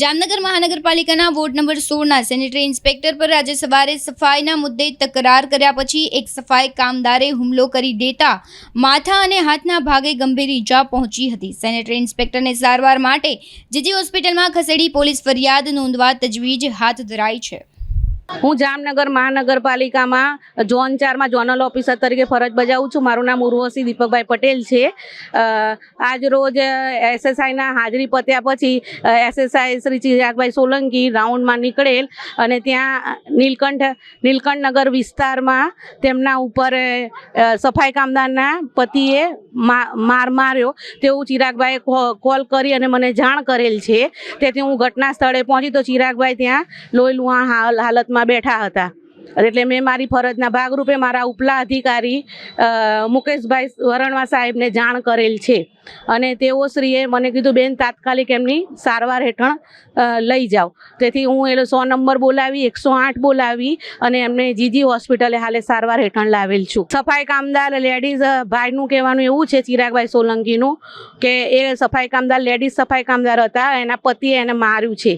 જામનગર મહાનગરપાલિકાના ward number સોળના sanitary inspector પર આજે સવારે સફાઈના મુદ્દે તકરાર કર્યા પછી એક સફાઈ કામદારે હુમલો કરી દેતા માથા અને હાથના ભાગે ગંભીર ઈજા પહોંચી હતી. સેનેટરી ઇન્સ્પેક્ટરને સારવાર માટે જીજી હોસ્પિટલમાં ખસેડી પોલીસ ફરિયાદ નોંધવા તજવીજ હાથ ધરાઈ છે. હું જામનગર મહાનગરપાલિકામાં ઝોન ચારમાં ઝોનલ ઓફિસર તરીકે ફરજ બજાવું છું. મારું નામ ઉર્વશી દીપકભાઈ પટેલ છે. આજ રોજ એસએસઆઈના હાજરી પત્યા પછી એસએસઆઈ શ્રી ચિરાગભાઈ સોલંકી રાઉન્ડમાં નીકળેલ અને ત્યાં નીલકંઠ નીલકંઠ નગર વિસ્તારમાં તેમના ઉપર સફાઈ કામદારના પતિએ માર માર્યો. તેવું ચિરાગભાઈએ કોલ કરી અને મને જાણ કરેલ છે. તેથી હું ઘટના સ્થળે પહોંચી તો ચિરાગભાઈ ત્યાં લોહી લુહાણ હાલ હાલતમાં બેઠા હતા. એટલે મેં મારી ફરજના ભાગરૂપે મારા ઉપલા અધિકારી મુકેશભાઈ વરણવા સાહેબને જાણ કરેલ છે. અને તેઓ શ્રીએ મને કીધું, બેન, તાત્કાલિક એમની સારવાર હેઠળ લઈ જાઓ. તેથી હું એ સો નંબર બોલાવી, એકસો આઠ બોલાવી અને એમને જીજી હોસ્પિટલે હાલે સારવાર હેઠળ લાવેલ છું. સફાઈ કામદાર લેડીઝ ભાઈનું કહેવાનું એવું છે ચિરાગભાઈ સોલંકીનું, કે એ સફાઈ કામદાર, લેડીઝ સફાઈ કામદાર હતા, એના પતિએ એને માર્યું છે.